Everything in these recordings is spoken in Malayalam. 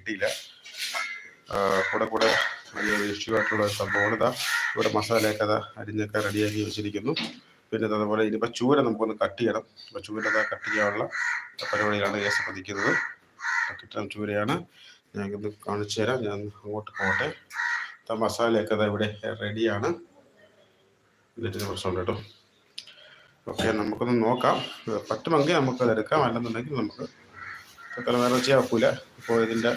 കിട്ടിയില്ല. ആ, കൂടെ കൂടെ വലിയൊരു ഇഷ്യൂ ആയിട്ടുള്ള സംഭവമാണ് ഇതാ. ഇവിടെ മസാലയൊക്കെ അതാ അരിഞ്ഞൊക്കെ റെഡിയാക്കി വെച്ചിരിക്കുന്നു. പിന്നെ അതുപോലെ ഇനിയിപ്പോൾ ചൂര നമുക്കൊന്ന് കട്ട് ചെയ്യണം. അപ്പോൾ ചൂര അതാ കട്ട് ചെയ്യാനുള്ള പരിപാടിയിലാണ് കേസ് പതിക്കുന്നത്. കിട്ടണം ചൂരയാണ്. ഞാൻ ഇത് കാണിച്ചു തരാം. ഞാൻ അങ്ങോട്ട് പോകട്ടെ. ഇതാ മസാലയൊക്കെ അതാ ഇവിടെ റെഡിയാണ്. ഇതിന്റെ പ്രശ്നമുണ്ട് കേട്ടോ. ഓക്കെ നമുക്കൊന്ന് നോക്കാം. പറ്റുമെങ്കിൽ നമുക്കത് എടുക്കാം. അല്ലെന്നുണ്ടെങ്കിൽ നമുക്ക് തൽക്കാലം ചെയ്യാക്കൂല ഇപ്പോൾ ഇതിന്റെ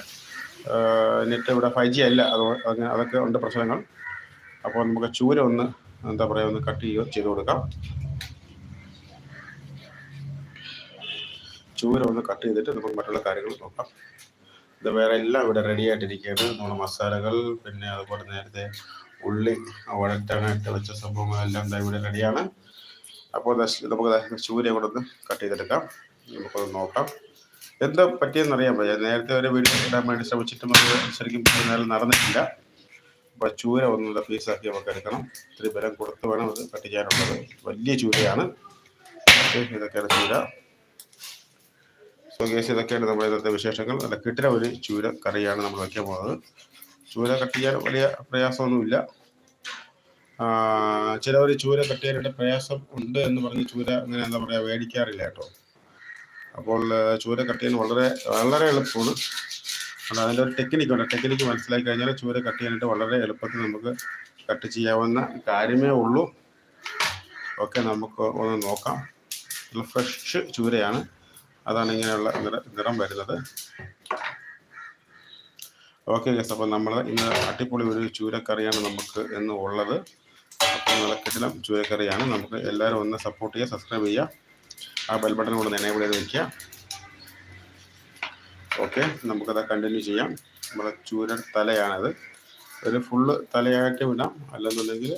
നെറ്റ് ഇവിടെ ഫൈവ് ജി അല്ല. അത് അങ്ങനെ അതൊക്കെ ഉണ്ട് പ്രശ്നങ്ങൾ. അപ്പോൾ നമുക്ക് ചൂര ഒന്ന് എന്താ പറയുക ഒന്ന് കട്ട് ചെയ്യുകയോ ചെയ്ത് കൊടുക്കാം. ചൂര ഒന്ന് കട്ട് ചെയ്തിട്ട് നമുക്ക് മറ്റുള്ള കാര്യങ്ങൾ നോക്കാം. ഇത് വേറെ എല്ലാം ഇവിടെ റെഡി ആയിട്ടിരിക്കുകയാണ്. നമ്മുടെ മസാലകൾ പിന്നെ അതുപോലെ നേരത്തെ ഉള്ളി വഴറ്റാനായിട്ട് വെച്ച സംഭവങ്ങളെല്ലാം ഇതാ ഇവിടെ റെഡിയാണ് അപ്പോൾ നമുക്ക് ചൂര കൂടെ ഒന്ന് കട്ട് ചെയ്തെടുക്കാം. നമുക്കൊന്ന് നോക്കാം. എന്താ പറ്റിയെന്ന് അറിയാൻ പറ്റില്ല നേരത്തെ ഒരു വീഡിയോ ഇടാൻ വേണ്ടി ശ്രമിച്ചിട്ടും അത് ശരിക്കും നേരം നടന്നിട്ടില്ല. അപ്പോൾ ചൂര ഒന്നുള്ള പീസാക്കി നമുക്ക് എടുക്കണം. ഇത്തിരി ബലം കൊടുത്ത് വേണം അത് കട്ട് വലിയ ചൂരയാണ്. ഇതൊക്കെയാണ് ചൂര. സോ കേസ് ഇതൊക്കെയാണ് നമ്മുടെ ഇന്നത്തെ വിശേഷങ്ങൾ. അല്ല കിട്ടുന്ന ഒരു ചൂര കറിയാണ് നമ്മൾ വയ്ക്കാൻ പോകുന്നത്. ചൂര കട്ട് ചെയ്യാൻ വലിയ പ്രയാസമൊന്നുമില്ല. ചിലവർ ചൂര കട്ട് ചെയ്യാനായിട്ട് പ്രയാസം ഉണ്ട് എന്ന് പറഞ്ഞ് ചൂര അങ്ങനെ എന്താ പറയുക മേടിക്കാറില്ല കേട്ടോ. അപ്പോൾ ചൂര കട്ട് ചെയ്യാൻ വളരെ വളരെ എളുപ്പമാണ്. കാരണം അതിന്റെ ഒരു ടെക്നിക്ക് ഉണ്ട്. ടെക്നിക്ക് മനസ്സിലാക്കി കഴിഞ്ഞാൽ ചൂര കട്ട് ചെയ്യാനായിട്ട് വളരെ എളുപ്പത്തിൽ നമുക്ക് കട്ട് ചെയ്യാവുന്ന കാര്യമേ ഉള്ളൂ. ഓക്കെ നമുക്ക് ഒന്ന് നോക്കാം. ഫ്രഷ് ചൂരയാണ് അതാണ് ഇങ്ങനെയുള്ള നിറം വരുന്നത്. ഓക്കെ ഗസ് അപ്പോൾ നമ്മൾ ഇന്ന് അട്ടിപ്പൊളി ഒരു ചൂരക്കറിയാണ് നമുക്ക് ഇന്ന് ഉള്ളത്. അപ്പോൾ നല്ല കിടിലം ചൂരക്കറിയാണ് നമുക്ക് എല്ലാവരും ഒന്ന് സപ്പോർട്ട് ചെയ്യുക സബ്സ്ക്രൈബ് ചെയ്യുക. ആ ബെൽ ബട്ടൺ കൂടെ എനേബിൾ ചെയ്ത് വെക്കുക. ഓക്കെ നമുക്കത് കണ്ടിന്യൂ ചെയ്യാം. നമ്മുടെ ചൂരൻ തലയാണത്. ഒരു ഫുള്ള് തലയായിട്ട് വിടാം. അല്ലെന്നുണ്ടെങ്കിൽ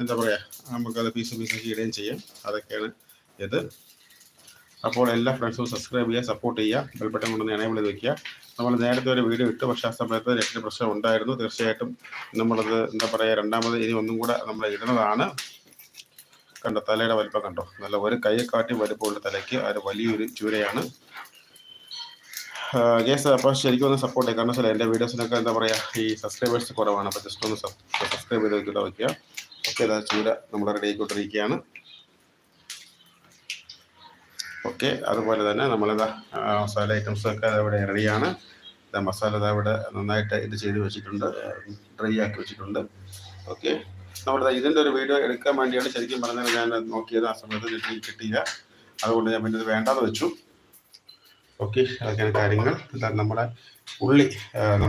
എന്താ പറയുക നമുക്കത് പീസ് പീസാക്കി ഇടുകയും ചെയ്യാം. അതൊക്കെയാണ് ഇത്. അപ്പോൾ എല്ലാ ഫ്രണ്ട്സും സബ്സ്ക്രൈബ് ചെയ്യുക സപ്പോർട്ട് ചെയ്യുക ബെൽ ബട്ടൺ കൊണ്ടൊന്ന് എനേബിൾ ചെയ്ത് വെക്കുക. നമ്മൾ നേരത്തെ ഒരു വീഡിയോ ഇട്ടു പക്ഷേ ആ സമയത്ത് രക്ഷ പ്രശ്നം ഉണ്ടായിരുന്നു തീർച്ചയായിട്ടും നമ്മളത് എന്താ പറയുക രണ്ടാമത് ഇനി ഒന്നും കൂടെ നമ്മൾ ഇടുന്നതാണ്. കണ്ടോ? തലയുടെ വലിപ്പം കണ്ടോ? നല്ല ഒരു കൈ കാട്ടി വലിപ്പമുള്ള തലയ്ക്ക് അത് വലിയൊരു ചൂരയാണ്. കേസ് അപ്പോൾ ശരിക്കും ഒന്ന് സപ്പോർട്ട് ചെയ്യാം. കാരണം എന്റെ വീഡിയോസിനൊക്കെ എന്താ പറയുക ഈ സബ്സ്ക്രൈബേഴ്സ് കുറവാണ്. അപ്പോൾ ജസ്റ്റ് ഒന്ന് സബ്സ്ക്രൈബ് ചെയ്ത് വെക്കിട്ട് വയ്ക്കുക ഓക്കെ അതായത് ചൂര നമ്മൾ റെഡി ആയിക്കൊണ്ടിരിക്കുകയാണ്. ഓക്കെ അതുപോലെ തന്നെ നമ്മളിതാ മസാല ഐറ്റംസൊക്കെ ഇവിടെ റെഡിയാണ് മസാല ഇവിടെ നന്നായിട്ട് ഇത് ചെയ്ത് വെച്ചിട്ടുണ്ട് ഡ്രൈ ആക്കി വെച്ചിട്ടുണ്ട്. ഓക്കെ. നമ്മളിതാ ഇതിന്റെ ഒരു വീഡിയോ എടുക്കാൻ വേണ്ടിയാണ് ശരിക്കും പറഞ്ഞത് ഞാൻ നോക്കിയത്. ആ സമയത്ത് കിട്ടി കിട്ടിയില്ല. അതുകൊണ്ട് ഞാൻ പിന്നെ ഇത് വേണ്ടാന്ന് വെച്ചു. ഓക്കെ അതൊക്കെയാണ് കാര്യങ്ങൾ. ഇതാ നമ്മുടെ ഉള്ളി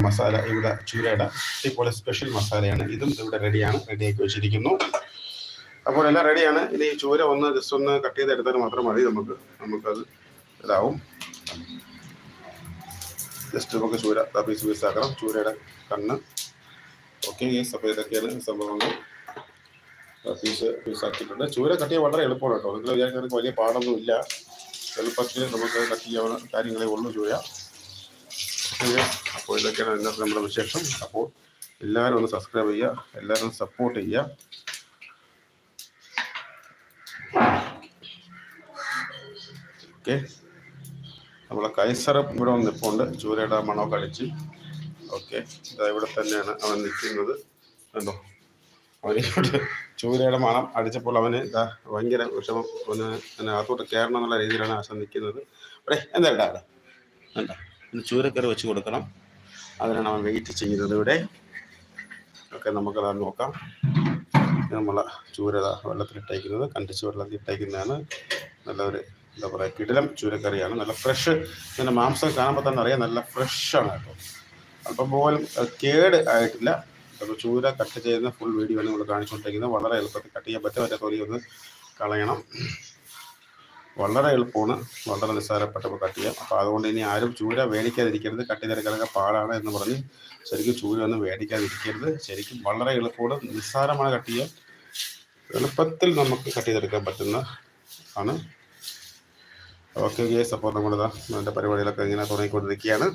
മസാല ഇവിടെ ചൂരയുടെ ഇതുപോലെ സ്പെഷ്യൽ മസാലയാണ്. ഇതും ഇവിടെ റെഡിയാണ് റെഡിയാക്കി വെച്ചിരിക്കുന്നു. അപ്പോൾ എല്ലാം റെഡിയാണ് ഇനി ചൂര ഒന്ന് ജസ്റ്റ് ഒന്ന് കട്ട് ചെയ്ത് എടുത്താൽ മാത്രം മതി. നമുക്ക് നമുക്കത് ഇതാവും. ജസ്റ്റ് നമുക്ക് ചൂര പീസ് പീസ് ആക്കണം. ചൂരയുടെ കണ്ണ്. ഓക്കെ ഈ അപ്പോൾ ഇതൊക്കെയാണ് സംഭവങ്ങൾ. ഫീസ് പീസ് ആക്കിയിട്ടുണ്ട് ചൂര കട്ട് ചെയ്യാൻ വളരെ എളുപ്പമാണ് കേട്ടോ. നിങ്ങൾ വിചാരിക്കുന്ന വലിയ പാടൊന്നും ഇല്ല. എളുപ്പത്തിൽ നമുക്ക് കട്ട് ചെയ്യാവുന്ന കാര്യങ്ങളെ ഉള്ളൂ ചൂര. അപ്പോൾ ഇതൊക്കെയാണ് ഇന്നത്തെ നമ്മുടെ വിശേഷം. അപ്പോൾ എല്ലാവരും ഒന്ന് സബ്സ്ക്രൈബ് ചെയ്യുക. എല്ലാവരും സപ്പോർട്ട് ചെയ്യുക. ഓക്കെ. നമ്മളെ കൈസറും ഇവിടെ വന്ന് നിൽപ്പുണ്ട് ചൂരയുടെ മണമൊക്കെ അടിച്ച്. ഓക്കെ. ഇവിടെ തന്നെയാണ് അവൻ നിൽക്കുന്നത്. കണ്ടോ? അവന് ഇവിടെ ചൂരയുടെ മണം അടിച്ചപ്പോൾ അവന് ഇതാ ഭയങ്കര വിഷമം. അവന് അതിനകത്തോട്ട് കയറണം എന്നുള്ള രീതിയിലാണ് ആശ നിൽക്കുന്നത്. അവിടെ എന്താ ഇടാ അവിടെ? ചൂരക്കറി വെച്ച് കൊടുക്കണം. അതിനാണ് അവൻ വെയിറ്റ് ചെയ്യുന്നത് ഇവിടെ. നമുക്ക് നമുക്കത് നോക്കാം. നമ്മളെ ചൂരത വെള്ളത്തിലിട്ടേക്കുന്നത് കണ്ടിച്ച് വെള്ളത്തിൽ ഇട്ടേക്കുന്നതാണ്. നല്ലൊരു എന്താ പറയുക കിടിലം ചൂരക്കറിയാണ്. നല്ല ഫ്രഷ് ഇതിന്റെ മാംസം കാണുമ്പോൾ തന്നെ അറിയാം നല്ല ഫ്രഷാണ് കേട്ടോ. അപ്പം പോലും കേട് ആയിട്ടില്ല. അപ്പോൾ ചൂര കട്ട് ചെയ്യുന്ന ഫുൾ വീഡിയോ ആണ് നമ്മൾ കാണിച്ചുകൊണ്ടിരിക്കുന്നത്. വളരെ എളുപ്പത്തിൽ കട്ട് ചെയ്യാൻ പറ്റും. അതിന്റെ തൊലി ഒന്ന് കളയണം. വളരെ എളുപ്പമാണ്. വളരെ നിസ്സാരപ്പെട്ടപ്പോൾ കട്ട് ചെയ്യാം അപ്പോൾ അതുകൊണ്ട് ഇനി ആരും ചൂര മേടിക്കാതിരിക്കരുത് കട്ട് ചെയ്തെടുക്കാനൊക്കെ പാടാണ് എന്ന് പറഞ്ഞ് ശരിക്കും ചൂര ഒന്നും മേടിക്കാതിരിക്കരുത് ശരിക്കും വളരെ എളുപ്പമാണ്. നിസ്സാരമാണ് കട്ട് ചെയ്യാൻ. എളുപ്പത്തിൽ നമുക്ക് കട്ട് ചെയ്തെടുക്കാൻ പറ്റുന്ന ആണ്. ഓക്കെ ഗേസ് അപ്പോൾ നമ്മളിതാ അതിന്റെ പരിപാടികളൊക്കെ ഇങ്ങനെ തുടങ്ങിക്കൊണ്ടിരിക്കുകയാണ്.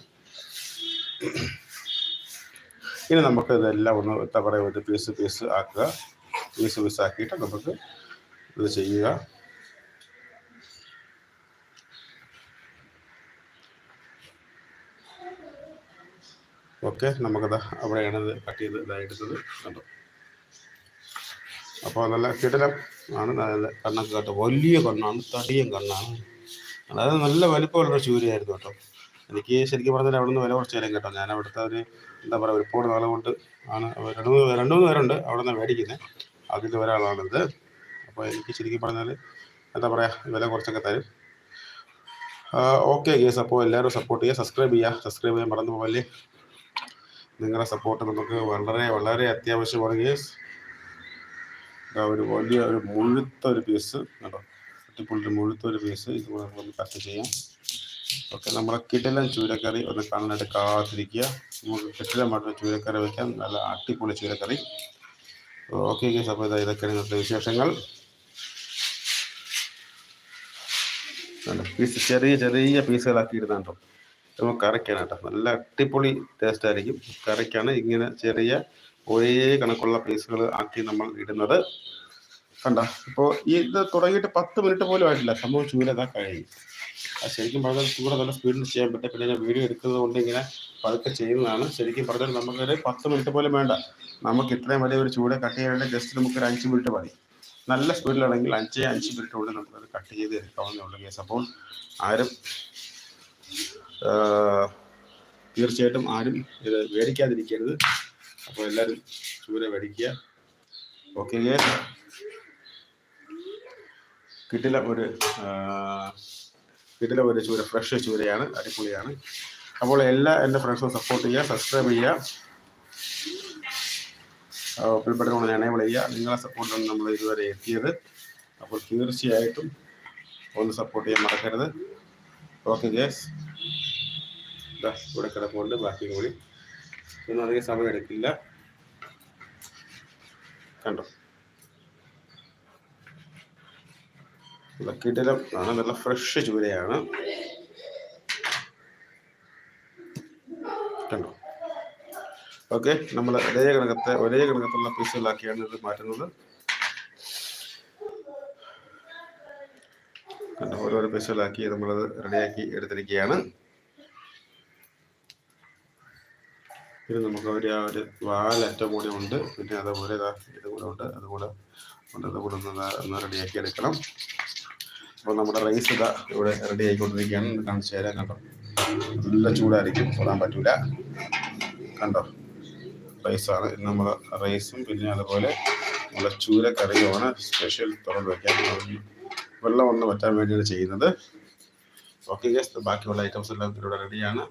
ഇനി നമുക്ക് ഇതെല്ലാം ഒന്ന് എന്താ പറയുക ഒരു പീസ് പീസ് ആക്കുക. പീസ് പീസ് ആക്കിയിട്ട് നമുക്ക് ഇത് ചെയ്യുക. ഓക്കെ നമുക്കത് അവിടെയാണ് ഇത് കട്ട് ചെയ്ത് ഇതായിട്ടത് കണ്ടോ? അപ്പോൾ നല്ല കിടലം ആണ് നല്ല കണ്ണൊക്കെ കേട്ടോ. വലിയ കണ്ണാണ് തടിയും കണ്ണാണ്. അതായത് നല്ല വലിപ്പമുള്ള ചൂരിയായിരുന്നു കേട്ടോ. എനിക്ക് ശരിക്കും പറഞ്ഞാൽ അവിടെ നിന്ന് വില കുറച്ച് തരും കേട്ടോ. ഞാൻ അവിടുത്തെ ഒരു എന്താ പറയുക ഒരുപാട് നാളെ കൊണ്ട് ആണ്. രണ്ട് മൂന്ന് രണ്ട് മൂന്ന് പേരുണ്ട് അവിടെ നിന്ന് മേടിക്കുന്നത് അതിൽ ഒരാളാണിത് അപ്പോൾ എനിക്ക് ശരിക്കും പറഞ്ഞാൽ എന്താ പറയുക വില കുറച്ചൊക്കെ തരും. ഓക്കെ ഗേസ് അപ്പോൾ എല്ലാവരും സപ്പോർട്ട് ചെയ്യുക സബ്സ്ക്രൈബ് ചെയ്യുക. സബ്സ്ക്രൈബ് ചെയ്യാൻ മറന്നു പോകല്ലേ നിങ്ങളുടെ സപ്പോർട്ട് നമുക്ക് വളരെ വളരെ അത്യാവശ്യമാണ് ഗേസ് ഒരു വലിയ ഒരു മുഴുത്ത ഒരു പീസ് കേട്ടോ അട്ടിപ്പുള്ളി മുഴുത്ത ഒരു പീസ് ഇത് നമുക്ക് കട്ട് ചെയ്യാം. ഓക്കെ നമ്മുടെ കിടിലൻ ചൂരക്കറി ഒന്ന് കണ്ണെടുത്ത് കാത്തിരിക്കുക. നമുക്ക് കിടിലമായിട്ടുള്ള ചൂരക്കറി വയ്ക്കാം നല്ല അട്ടിപ്പൊളി ചൂരക്കറി. ഓക്കെ ഗേസ് അപ്പോൾ ഇതാ ഇതൊക്കെയാണ് ഇന്നത്തെ വിശേഷങ്ങൾ. പീസ് ചെറിയ ചെറിയ പീസുകളാക്കി ഇടുന്നുണ്ടോ നമുക്ക് കറിക്കാണ് കേട്ടോ. നല്ല അട്ടിപ്പൊളി ടേസ്റ്റ് ആയിരിക്കും. കറിക്കാണ് ഇങ്ങനെ ചെറിയ ഒരേ കണക്കുള്ള പീസുകൾ ആക്കി നമ്മൾ ഇടുന്നത്. കണ്ട? ഇപ്പോൾ ഇത് തുടങ്ങിയിട്ട് പത്ത് മിനിറ്റ് പോലും ആയിട്ടില്ല. സംഭവം ചൂരതാ അത് ശരിക്കും പറഞ്ഞാൽ ചൂട് നല്ല സ്പീഡിൽ ചെയ്യാൻ പറ്റും. പിന്നെ ഞാൻ വീഡിയോ എടുക്കുന്നത് കൊണ്ട് ഇങ്ങനെ പതുക്കെ ചെയ്യുന്നതാണ്. ശരിക്കും പറഞ്ഞാൽ നമുക്കൊരു പത്ത് മിനിറ്റ് പോലും വേണ്ട. നമുക്ക് ഇത്രയും വലിയ ഒരു ചൂട് കട്ട് ചെയ്യാൻ ജസ്റ്റ് നമുക്കൊരു അഞ്ച് മിനിറ്റ് മതി. നല്ല സ്പീഡിലാണെങ്കിൽ അഞ്ച് അഞ്ച് മിനിറ്റ് കൊണ്ട് നമുക്കത് കട്ട് ചെയ്ത് എടുക്കാവുന്നേ കേസ് അപ്പോൾ ആരും തീർച്ചയായിട്ടും ആരും ഇത് മേടിക്കാതിരിക്കരുത് അപ്പോൾ എല്ലാവരും ചൂര മേടിക്കുക ഓക്കെ കിട്ടില്ല ഒരു കിട്ടില്ല ഒരു ചൂര ഫ്രഷ് ചൂരയാണ് അടിപൊളിയാണ്. അപ്പോൾ എല്ലാ എന്റെ ഫ്രണ്ട്സും സപ്പോർട്ട് ചെയ്യുക സബ്സ്ക്രൈബ് ചെയ്യുക. ഉൾപ്പെടുത്തണം എനേബിൾ ചെയ്യുക. നിങ്ങളെ സപ്പോർട്ടാണ് നമ്മൾ ഇതുവരെ എത്തിയത്. അപ്പോൾ തീർച്ചയായിട്ടും ഒന്ന് സപ്പോർട്ട് ചെയ്യാൻ മറക്കരുത്. ഓക്കെ ജേസ് ഇവിടെ കിടപ്പുണ്ട്. ബാക്കി കൂടി. ഒന്നും അധികം സമയം എടുക്കില്ല. കണ്ടോ? നല്ല കിടിലം ആണ് നല്ല ഫ്രഷ് ചൂരയാണ്. കണ്ടോ? ഓക്കെ നമ്മൾ ഒരേ കണക്കത്തെ ഒരേ കണക്കത്തുള്ള പീസുകളാക്കിയാണ് ഇത് മാറ്റുന്നത്. കണ്ടോ ഓരോരോ പീസുകളാക്കി നമ്മളത് റെഡിയാക്കി എടുത്തിരിക്കുകയാണ്. ഇത് നമുക്ക് ഒരു ആ ഒരു വാലറ്റം കൂടി ഉണ്ട്. പിന്നെ അതുപോലെ ഇതാ കൂടെ ഉണ്ട് അതുകൂടെ ഉണ്ട് അതുകൂടെ ഒന്ന് റെഡിയാക്കി എടുക്കണം. അപ്പോൾ നമ്മുടെ റൈസ് ഇതാ ഇവിടെ റെഡി ആയിക്കൊണ്ടിരിക്കുകയാണ്. കാണിച്ചു തരാം കണ്ടോ നല്ല ചൂടായിരിക്കും. തൊടാൻ പറ്റൂല. കണ്ടോ? റൈസാണ്. നമ്മൾ റൈസും പിന്നെ അതുപോലെ നമ്മുടെ ചൂര കറിയുമാണ് സ്പെഷ്യൽ തുറന്ന് വയ്ക്കാൻ വെള്ളം ഒന്ന് വറ്റാൻ വേണ്ടിയാണ് ചെയ്യുന്നത്. ഓക്കെ ഗസ് ബാക്കിയുള്ള ഐറ്റംസ് എല്ലാം ഇവിടെ റെഡിയാണ്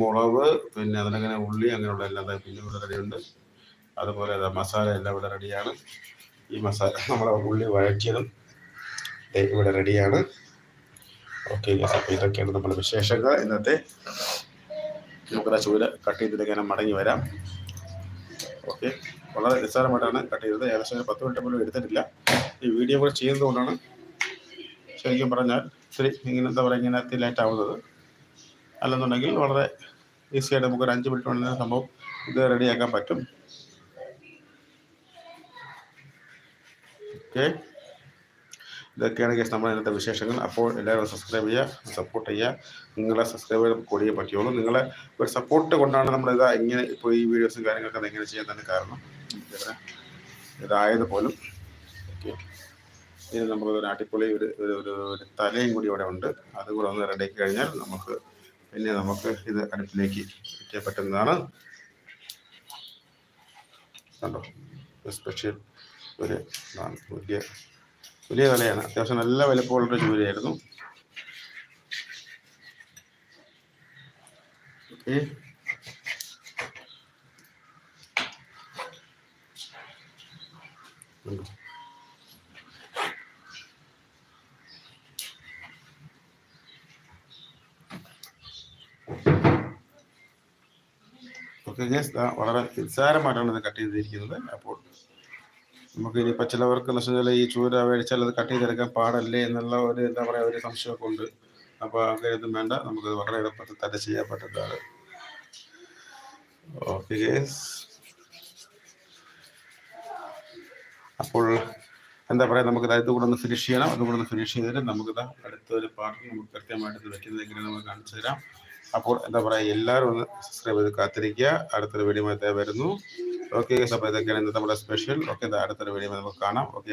മുളക് പിന്നെ അതിനങ്ങനെ ഉള്ളി അങ്ങനെയുള്ള എല്ലാം പിന്നെ ഇവിടെ റെഡിയുണ്ട് അതുപോലെ മസാല എല്ലാം ഇവിടെ റെഡിയാണ് ഈ മസാല നമ്മളെ ഉള്ളി വഴറ്റിയതും ഇവിടെ റെഡിയാണ് ഓക്കെ ഇതൊക്കെയാണ് നമ്മുടെ വിശേഷങ്ങൾ. ഇന്നത്തെ നമുക്കത് ചൂര് കട്ട് ചെയ്തിട്ട് ഇങ്ങനെ മടങ്ങി വരാം. ഓക്കെ വളരെ നിസ്സാരമായിട്ടാണ് കട്ട് ചെയ്തത്. ഏകദേശം ഒരു പത്ത് മിനിറ്റ് പോലും എടുത്തിട്ടില്ല. ഈ വീഡിയോ കൂടെ ചെയ്യുന്നതുകൊണ്ടാണ് ശരിക്കും പറഞ്ഞാൽ ഇത്തിരി ഇങ്ങനെ എന്താ പറയുക ഇങ്ങനെ ലേറ്റ് ആവുന്നത്. അല്ലെന്നുണ്ടെങ്കിൽ വളരെ ഈസി ആയിട്ട് നമുക്ക് ഒരു അഞ്ച് മിനിറ്റ് കൊണ്ട് സംഭവം ഇത് റെഡിയാക്കാൻ പറ്റും. ഓക്കെ ഇതൊക്കെയാണ് കേസ് നമ്മുടെ ഇന്നത്തെ വിശേഷങ്ങൾ. അപ്പോൾ എല്ലാവരും സബ്സ്ക്രൈബ് ചെയ്യുക സപ്പോർട്ട് ചെയ്യുക. നിങ്ങളെ സബ്സ്ക്രൈബ് കൂടിയേ പറ്റുള്ളൂ നിങ്ങളെ ഒരു സപ്പോർട്ട് കൊണ്ടാണ് നമ്മൾ ഇതാ ഇങ്ങനെ ഇപ്പോൾ ഈ വീഡിയോസും കാര്യങ്ങളൊക്കെ എങ്ങനെ ചെയ്യാൻ തന്നെ കാരണം. ഇതായത് പോലും. ഇനി നമുക്ക് ഒരു അടിപൊളി ഒരു ഒരു ഒരു തലയും കൂടി ഇവിടെ ഉണ്ട്. അതുകൂടെ ഒന്ന് റെഡിയാക്കി കഴിഞ്ഞാൽ നമുക്ക് പിന്നെ നമുക്ക് ഇത് അടുപ്പിലേക്ക് വയ്ക്കാൻ പറ്റുന്നതാണ്. കണ്ടോ? സ്പെഷ്യൽ ഒരു ഇതാണ് വലിയ വിലയാണ്. അത്യാവശ്യം നല്ല വലുപ്പമുള്ളൊരു ജോലിയായിരുന്നു വളരെ നിസ്സാരമായിട്ടാണ് ഇത് കട്ട് ചെയ്തിരിക്കുന്നത്. അപ്പോൾ നമുക്ക് ഇനിയിപ്പോൾ ചിലവർക്ക് എന്ന് വെച്ചാൽ ഈ ചൂര മേടിച്ചാൽ അത് കട്ട് ചെയ്തെടുക്കാൻ പാടല്ലേ എന്നുള്ള ഒരു എന്താ പറയുക ഒരു സംശയമൊക്കെ ഉണ്ട്. അപ്പോൾ അങ്ങനെയൊന്നും വേണ്ട. നമുക്ക് വളരെ എളുപ്പത്തിൽ തന്നെ ചെയ്യാൻ പറ്റുന്നതാണ്. ഓക്കെ അപ്പോൾ എന്താ പറയുക നമുക്ക് ഇത് കൂടെ ഒന്ന് ഫിനിഷ് ചെയ്യണം. അതുകൂടെ ഒന്ന് ഫിനിഷ് ചെയ്തിട്ട് നമുക്ക് അടുത്ത ഒരു പാർട്ട് നമുക്ക് കൃത്യമായിട്ട് വെക്കുന്നത് നമുക്ക് കാണിച്ചു തരാം അപ്പോൾ എന്താ പറയുക എല്ലാവരും ഒന്ന് സബ്സ്ക്രൈബ് ചെയ്ത് കാത്തിരിക്കുക. അടുത്തൊരു വീഡിയോ വരുന്നു. ഓക്കെ അപ്പോൾ ഇതൊക്കെയാണ് ഇന്നത്തെ നമ്മുടെ സ്പെഷ്യൽ ഓക്കെ അടുത്തൊരു വീഡിയോ നമുക്ക് കാണാം. ഓക്കെ